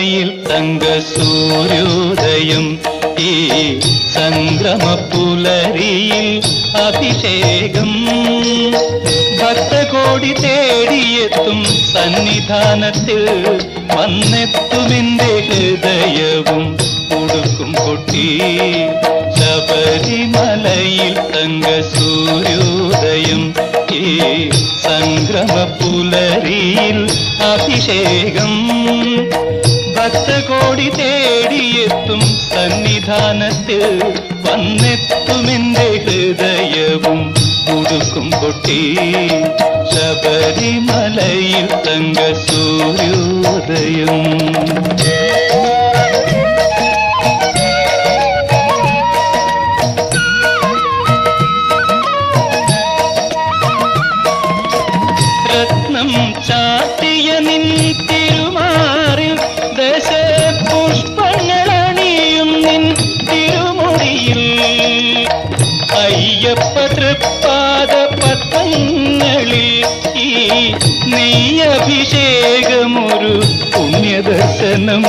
ശബരിമലയിൽ തങ്ക സൂര്യോദയം ഈ സംഗ്രമ പുലരിയിൽ അഭിഷേകം. ഭക്തകോടി തേടിയെത്തും സന്നിധാനത്തിൽ വന്നെത്തുമെന്റെ ഹൃദയവും. ഉടുക്കും കൊട്ടി ശബരിമലയിൽ തങ്ക സൂര്യോദയം ഈ സംഗ്രമ പുലരിയിൽ അഭിഷേകം. ഭക്തകോടി തേടിയെത്തും സന്നിധാനത്തിൽ വന്നെത്തുമെന്റെ ഹൃദയവും ഉടുക്കും കൊട്ടി ശബരിമലയിൽ തങ്ക സൂര്യോദയം നെയ്യഭിഷേകമൊരു പുണ്യദർശനം.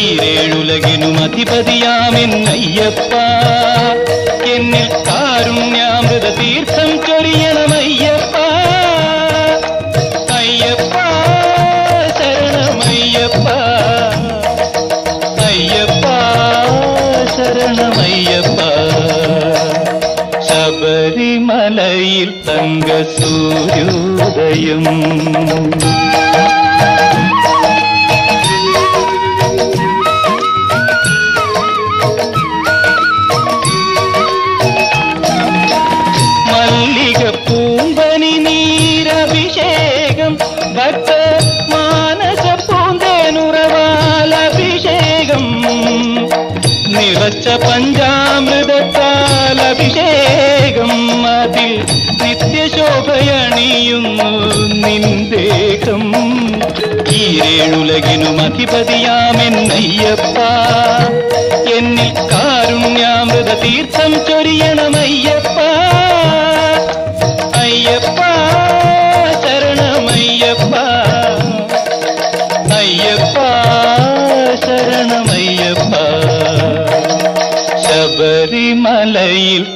ഈരേഴുലകിനും അധിപതിയാമെന്നയ്യപ്പ എന്നിൽ കാരുണ്യാമൃത തീർത്ഥം ചൊരിയണമയ്യപ്പ അയ്യപ്പ ശരണമയ്യപ്പ അയ്യപ്പ. ശരണമയ്യപ്പ ശബരിമലയിൽ തങ്ക സൂര്യോദയം கதையும் നിറച്ച പഞ്ചാമൃതത്താൽ അഭിഷേകം അതിൽ നിത്യശോഭയണിയുന്നു നിന്ദേഹം ഈരേഴുലകിനും അധിപതിയാമെന്നയ്യപ്പ. എന്നിൽ കാരുണ്യാമൃത തീർത്ഥം ചൊരിയണമയ്യപ്പ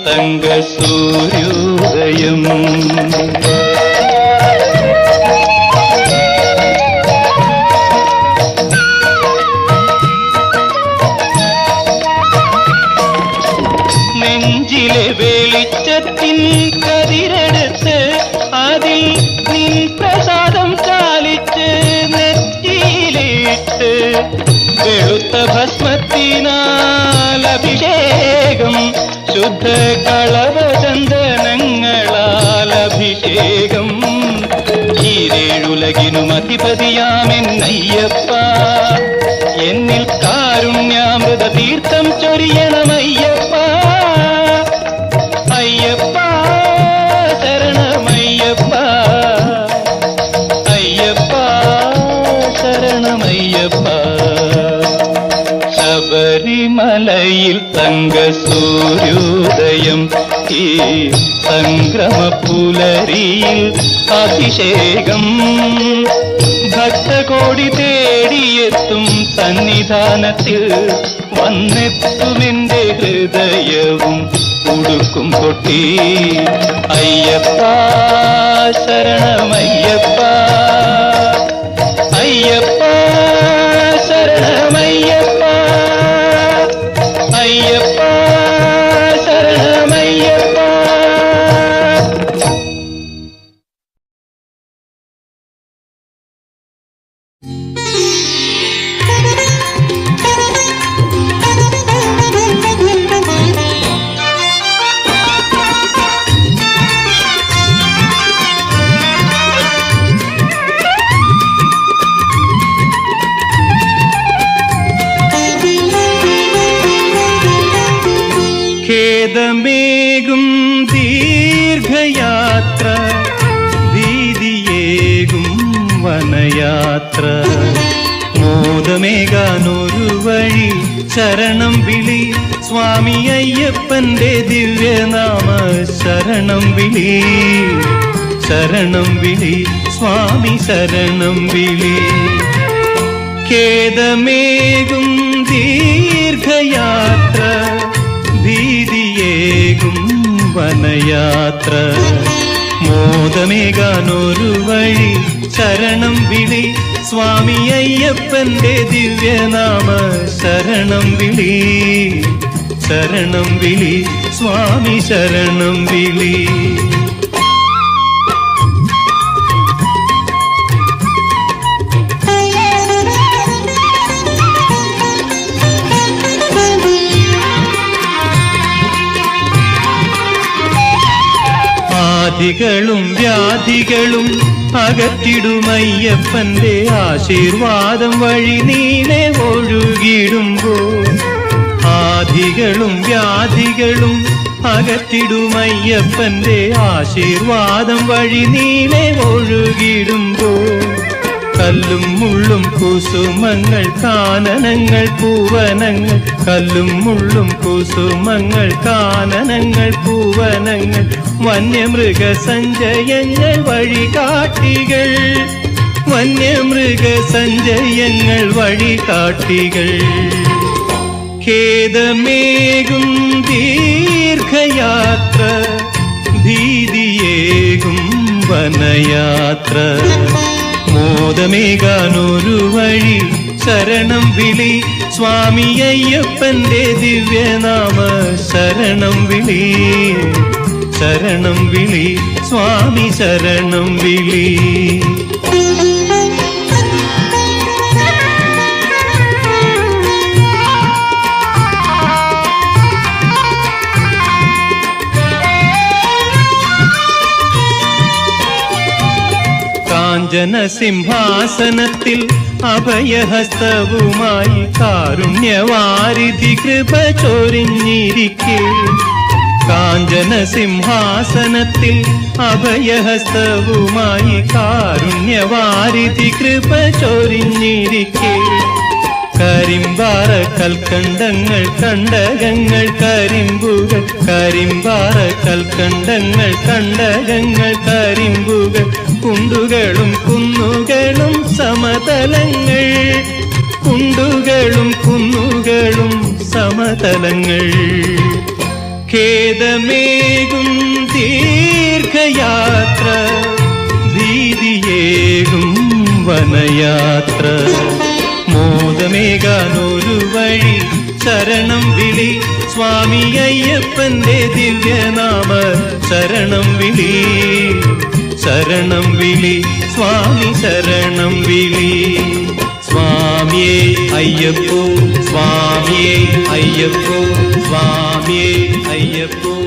തങ്ക സൂര്യോദയം. നെഞ്ചിലെ വെളിച്ചത്തിൻ കതിരെടുത്ത് അതിൽ നിൻ പ്രസാദം ചാലിച്ച് നെറ്റിയിലിട്ട് വെളുത്ത ഭസ്മത്തിനാൽ അഭിഷേകം ശുദ്ധ കളവചന്ദനങ്ങളാൽ അഭിഷേകം. ഈരേഴുലകിനും അധിപതിയാമെന്നയ്യപ്പ എന്നിൽ കാരുണ്യാമൃത തീർത്ഥം ചൊരിയണമയ്യപ്പ. തങ്ക സൂര്യോദയം ഈ സംക്രമ പുലരിയിൽ അഭിഷേകം. ഭക്തകോടി തേടിയെത്തും സന്നിധാനത്തിൽ വന്നെത്തുമെന്റെ ഹൃദയവും ഉടുക്കും കൊട്ടി. അയ്യപ്പ ശരണമയ്യപ്പ. ശരണം വിളി. സ്വാമി അയ്യപ്പന്റെ ദിവ്യനാമ ശരണം വിളി. ശരണം വിളി. സ്വാമി ശരണം വിളി. ഖേദമേകും ദീർഘയാത്ര. ഭീതിയേകും വനയാത്ര. മോദമേകാനൊരു വഴി ശരണം വിളി. സ്വാമി അയ്യപ്പന്റെ ദിവ്യനാമ ശരണം വിളി. ശരണം വിളി. സ്വാമി ശരണം വിളി. വ്യാധികളും അകറ്റിടുമയ്യപ്പന്റെ ആശീർവാദം വഴി നീനെ ഒഴുകിടുമ്പോൾ ആധികളും വ്യാധികളും അകറ്റിടുമയ്യപ്പന്റെ ആശീർവാദം വഴി നീനെ ഒഴുകിടുമ്പോൾ കല്ലും മുള്ളും കുസുമങ്ങൾ കാനനങ്ങൾ പൂവനങ്ങൾ. കല്ലും മുള്ളും കുസുമങ്ങൾ കാനനങ്ങൾ പൂവനങ്ങൾ. വന്യമൃഗ സഞ്ചയങ്ങൾ വഴികാട്ടികൾ. വന്യമൃഗ സഞ്ചയങ്ങൾ വഴികാട്ടികൾ. ഖേദമേകും ദീർഘയാത്ര ഭീതിയേകും വനയാത്ര. മോദമേകാനൊരു വഴി ശരണം വിളി. സ്വാമി അയ്യപ്പന്റെ ദിവ്യനാമ ശരണം വിളി. ശരണം വിളി. സ്വാമി ശരണം വിളി. കാഞ്ചന സിംഹാസനത്തിൽ അഭയഹസ്തവുമായി കാരുണ്യവാരിധി കൃപ ചൊരിഞ്ഞിരിക്കേ. കാഞ്ചന സിംഹാസനത്തിൽ അഭയഹസ്തവുമായി കാരുണ്യവാരിധി കൃപ ചൊരിഞ്ഞിരിക്കേ. കരിമ്പാറ കൽക്കണ്ടങ്ങൾ കണ്ടകങ്ങൾ കരിമ്പുക കരിമ്പാറ കൽക്കണ്ടങ്ങൾ കണ്ടകങ്ങൾ കരിമ്പുകൾ. കുണ്ടുകളും കുന്നുകളും സമതലങ്ങൾ. കുണ്ടുകളും കുന്നുകളും സമതലങ്ങൾ. ഖേദമേകും ദീർഘയാത്ര ഭീതിയേകും വനയാത്ര. മോദമേകാനൊരു വഴി ശരണം വിളി സ്വാമി അയ്യപ്പന്റെ ദിവ്യനാമ ശരണം വിളി. ശരണം വിളി സ്വാമി ശരണം വിളി. സ്വാമിയേ അയ്യപ്പോ സ്വാമിയേ അയ്യപ്പോ സ്വാമിയേ അയ്യപ്പോ.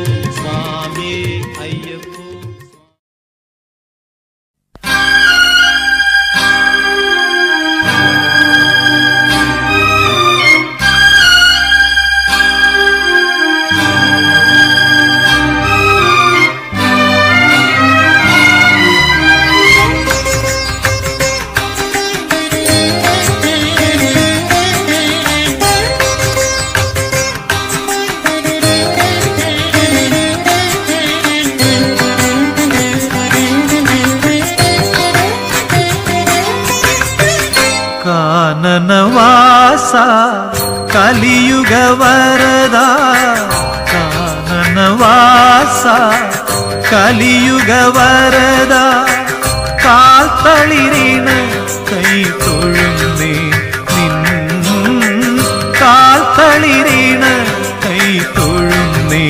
കാൽത്തളിരിന് കൈ തൊഴുന്നേ നിൻ കാൽത്തളിരിന് കൈ തൊഴുന്നേ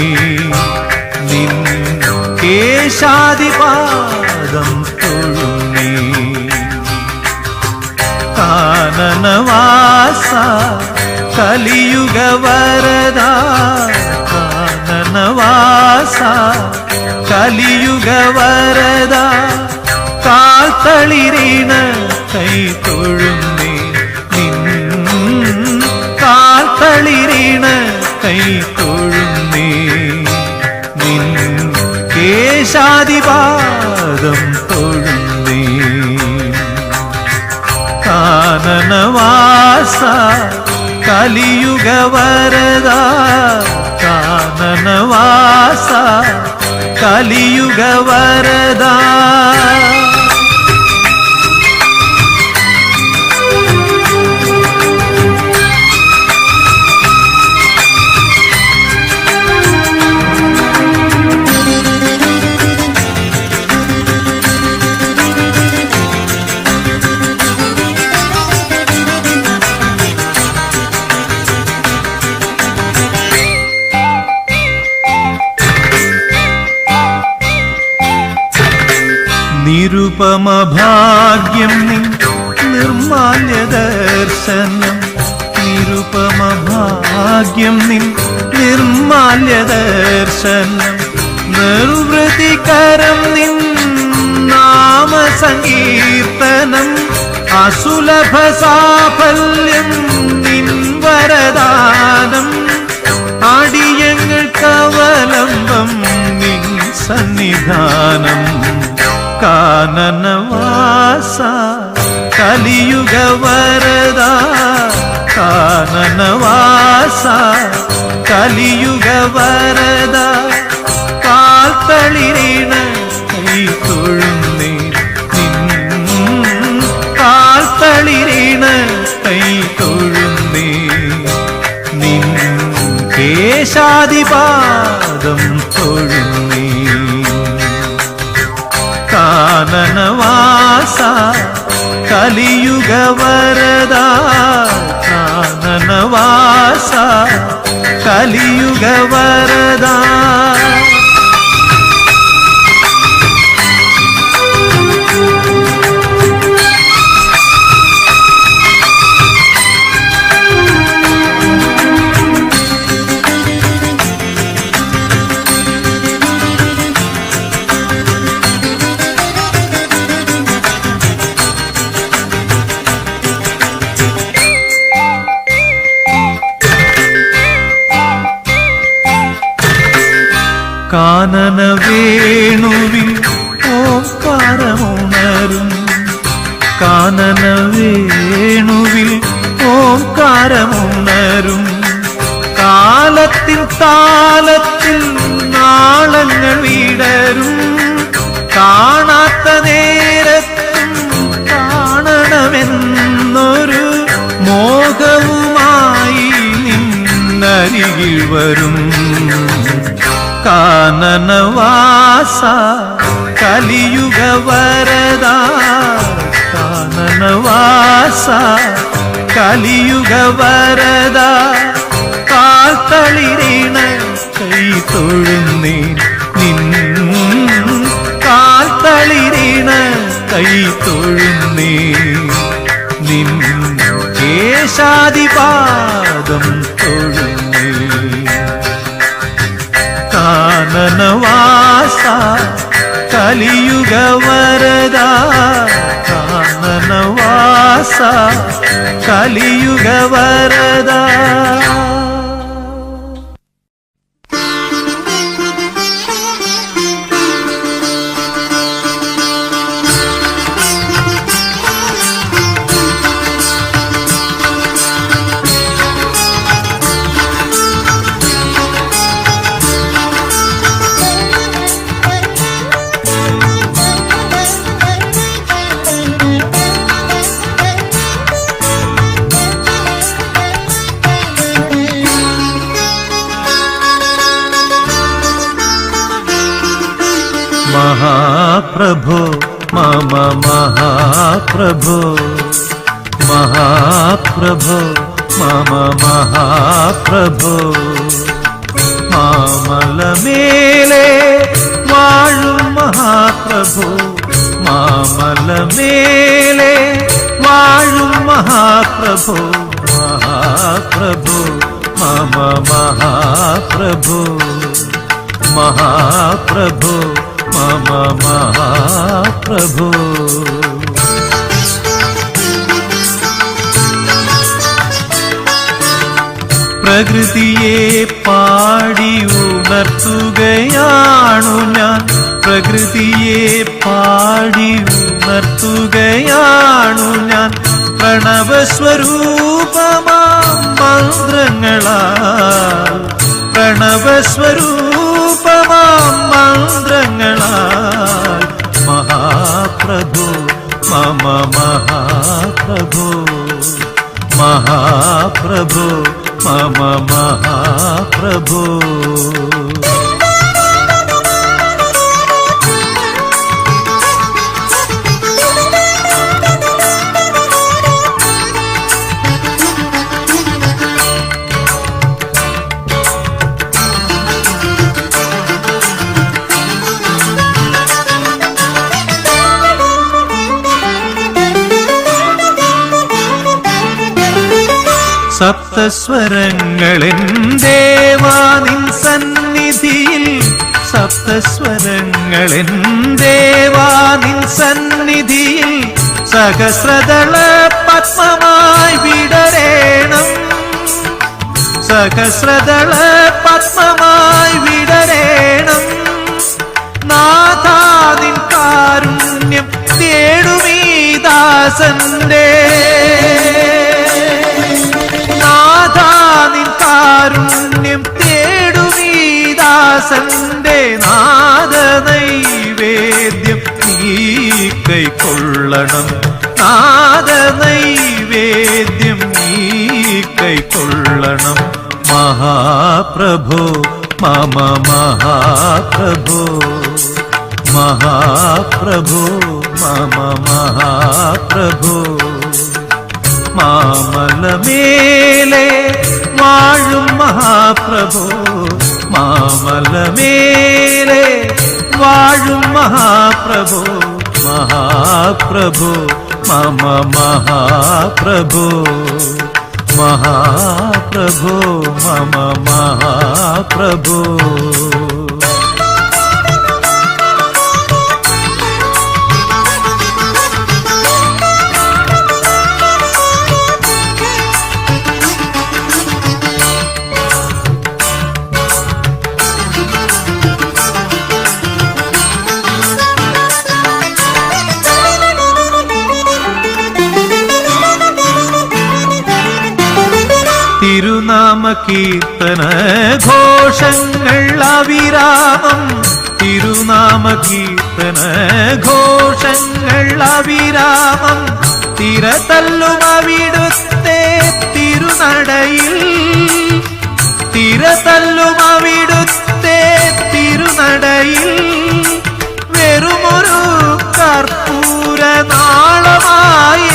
നിൻ കേശാദിപാദം തൊഴുന്നേ കാനനവാസ കലിയുഗ വരദ കാനനവാസ കലിയുഗ വരദ കാൽത്തളിരിണ കൈ തൊഴുന്നേ നിൻ കളിരീണ കൈ തൊഴുന്നേ നിൻ കേശാദിപാദം തൊഴുന്നേ. കാനനവാസ കലിയുഗ വരദ. കാനനവാസ കലിയുഗ ഭാഗ്യം നിൻ നിർമാല്യ ദർശനം. നിരുപമ ഭാഗ്യം നിൻ നിർമാല്യ ദർശനം. നിർവൃതികരം നിൻ നാമസങ്കീർത്തനം. അസുലഭ സാഫല്യം നിൻ വരദാനം. അടിയങ്ങൾക്കവലംബം നിൻ സന്നിധാനം. കാനനവാസ കലിയുഗ വരദ കാനനവാസ കലിയുഗ വരദ കാൽത്തളിരീണ കൈ തൊഴുന്നേ നിൻ. കാൽത്തളിരീണ കൈ തൊഴുന്നേ നിൻ. കേശാദിപാദം തൊഴുന്നേ കാനനവാസ കലിയുഗ വരദ കാനനവാസ കലിയുഗ വരദ കാനന വേണുവിൽ ഓംകാരമുണരും കാനന വേണുവിൽ ഓംകാരമുണരും കാലത്തിൻ താലത്തിൽ നാളങ്ങൾ വിടരും. കാണാത്ത നേരത്തും കാണണമെന്നൊരു മോഹവുമായി നിന്നരികിൽ വരും. കാനനവാസ കലിയുഗ വരദ. കാനനവാസ കലിയുഗ വരദ. കാൽത്തളിരീണ കൈ തൊഴുന്നേ നിൻ കാൽത്തളിരീണ കൈ തൊഴുന്നേ നിൻ കേശാദിപാദം തൊഴുന്നേ. ಕಲಿಯುಗ ವರದ ಕಾಮನ ವಾಸ ಕಲಿಯುಗ ವರದ മഹാപ്രഭു മഹാപ്രഭു മമ മഹാപ്രഭു. പ്രകൃതിയെ പാടി ഉണർത്തുകയാണു ഞാൻ. പ്രകൃതിയെ പാടി ഉണർത്തുകയാണു ഞാൻ. പ്രണവസ്വരൂപമാ മന്ത്രങ്ങളാൽ പ്രണവസ്വരൂപമാം മന്ത്രങ്ങളാൽ മഹാപ്രഭു മമ മഹാപ്രഭു മഹാപ്രഭു മമ മഹാപ്രഭു സപ്തസ്വരങ്ങളെൻ ദേവാനിൻ സന്നിധിയിൽ സപ്തസ്വരങ്ങളെൻ ദേവാനിൻ സന്നിധിയിൽ സഹസ്രദള പത്മമായി വിടരേണം. സഹസ്രദള പത്മമായി വിടരേണം. നാഥാനിൻ കാരുണ്യം തേടുമീ ദാസന്റെ കാരുണ്യം തേടുവീദാസന്റെ നാദനൈവേദ്യം നാദ നൈവേദ്യം നീ കൈക്കൊള്ളണം. നാദ നൈവേദ്യം നീ കൈക്കൊള്ളണം. മഹാപ്രഭോ മമ മഹാപ്രഭോ. മഹാപ്രഭോ മമ മഹാപ്രഭോ. മാമലമേലെ വാഴും മഹാപ്രഭോ മാമലമേലെ വാഴും മഹാപ്രഭോ മഹാപ്രഭോ മമ മഹാപ്രഭോ മഹാപ്രഭോ മമ മഹാപ്രഭോ. തിരുനാമ കീർത്തന ഘോഷങ്ങൾ അവിരാമം തിരുനാമകീർത്തന ഘോഷങ്ങൾ അവിരാമം തിരതല്ലും തിരുനടയിൽ. തിരതല്ലും തിരുനടയിൽ. വെറുമൊരു കർപ്പൂര നാളമായി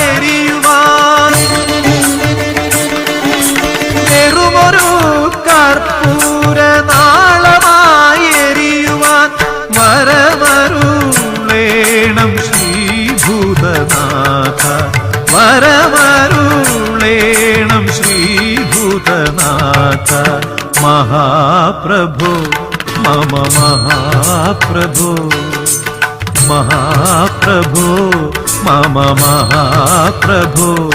വരമരുളേണം ശ്രീഭൂതനാഥ. മഹാപ്രഭു മമ മഹാപ്രഭു. മഹാപ്രഭു മമ മഹാപ്രഭു.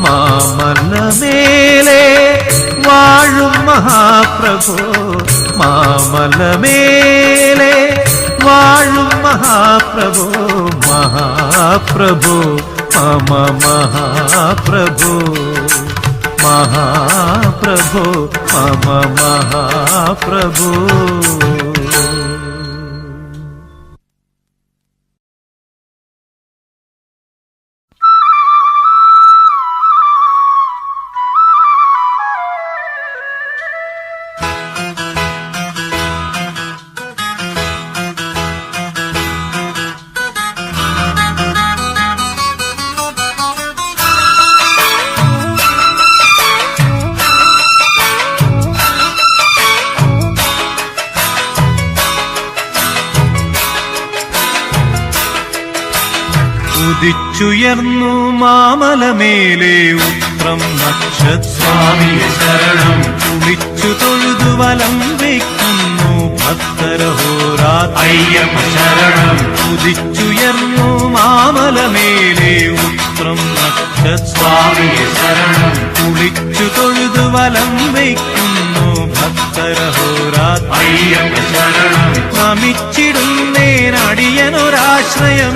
മാമലമേലെ വാഴും മഹാപ്രഭു. മാമലമേലെ വാഴും മഹാപ്രഭു. മഹാപ്രഭു. മമ മഹാപ്രഭു മഹാപ്രഭു മമ മഹാപ്രഭു ഉദിച്ചുയർന്നു മാമലമേലെ ഉത്രം നക്ഷസ്വാമിയെ ശരണം. കുളിച്ചു തൊഴുതു വലം വയ്ക്കുന്നു ഭക്തരഹോരാ അയ്യപ്പ ശരണം. ഉദിച്ചുയർന്നു മാമലമേലെ ഉത്രം നക്ഷസ്വാമി സ്വാമിയെ ശരണം. കുളിച്ചു തൊഴുതു വലം വയ്ക്കുന്നു ഭക്തരഹോരാ അയ്യപ്പ ശരണം. നമിച്ചിടുന്നേനടിയനൊരാശ്രയമെന്നും നീ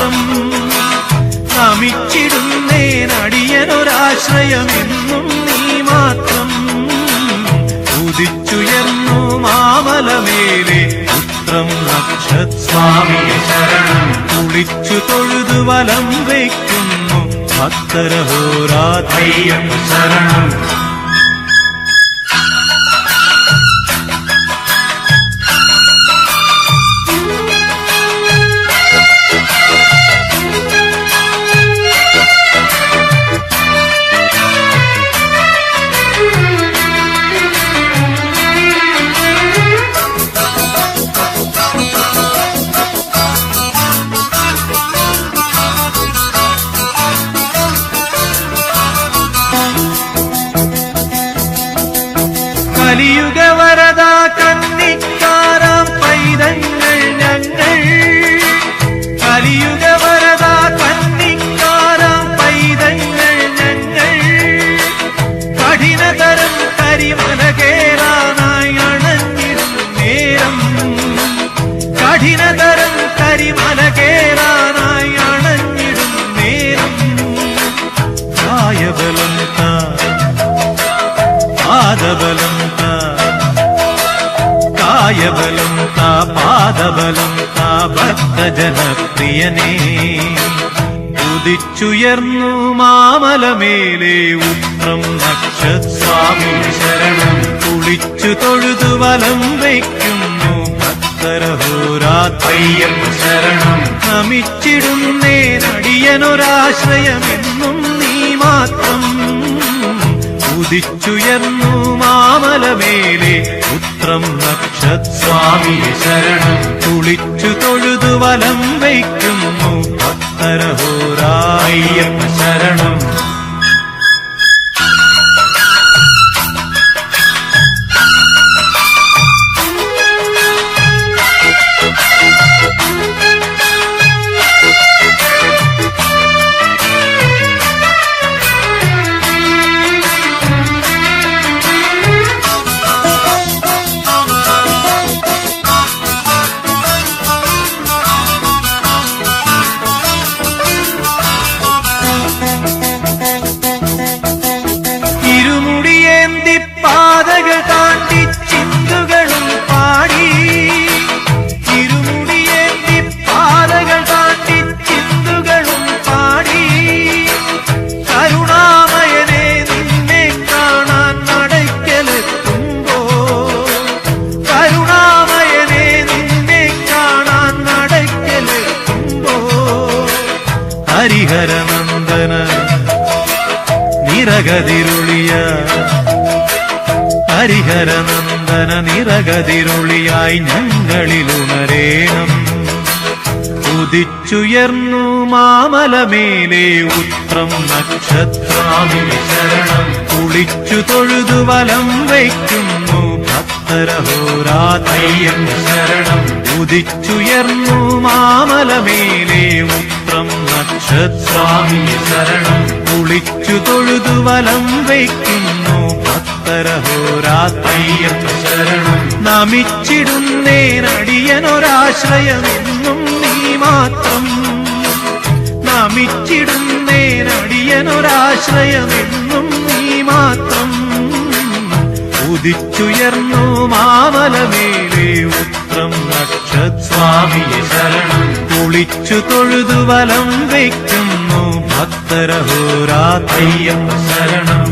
മാത്രം നമിച്ചിടുന്നേനടിയനൊരാശ്രയമെന്നും നീ മാത്രം ഉദിച്ചുയർന്നു മാമലമേലെ പുത്രം നക്ഷസ്വാമി സ്വാമിയെ ശരണം. കുളിച്ചു തൊഴുതു വലം വയ്ക്കുന്നു ഭക്തരഹോരാധയ്യം ശരണം. പാദബലം താ ഭക്തജനപ്രിയനേ ഉദിച്ചുയർന്നു മാമലമേലെ ഉത്രം നക്ഷസ്വാമി ശരണം. കുളിച്ചു തൊഴുതു വലം വയ്ക്കുന്നു ഭക്തരഹോരാത്രയ്യം ശരണം. നമിച്ചിടുന്നേ നടിയനൊരാശ്രയമെന്നും നീ മാത്രം. ഉദിച്ചുയർന്നു മാമലമേലെ പുത്രം നക്ഷസ്വാമി സ്വാമി ശരണം കുളിച്ചു തൊഴുതു വലം വയ്ക്കുന്നു ഭക്തരഹോരായ്യപ്പ ശരണം. ഹരിഹരനന്ദന നിരകതിരുളിയ ഹരിഹരനന്ദന നിരഗതിരുളിയായി ഞങ്ങളിലുണരേണം. ഉദിച്ചുയർന്നു മാമലമേലെ ഉത്രം നക്ഷത്രാമിശരണം കുളിച്ചു തൊഴുതു വലം വയ്ക്കുന്നു ഭക്തരഹോരാതയ്യം ശരണം. ഉദിച്ചുയർന്നു മാമലമേലെ ഉത്രം നക്ഷത്രാമി സ്വാമി ശരണം. കുളിച്ചു തൊഴുതു വലം വയ്ക്കുന്നു. ഭക്തരഹോരാത്തയ്യപ്പ ശരണം. നമിച്ചിടുന്നേനടിയനൊരാശ്രയമെന്നും നീ മാത്രം. നമിച്ചിടുന്നേനടിയനൊരാശ്രയമെന്നും നീ മാത്രം. ഉദിച്ചുയർന്നു മാമലമേലെ ഉത്രം നക്ഷസ്വാമിയെ സ്വാമി ശരണം. കുളിച്ചു തൊഴുതു വലം വയ്ക്കുന്നു ഭക്തരഹോരാത്രി അയ്യപ്പ ശരണം.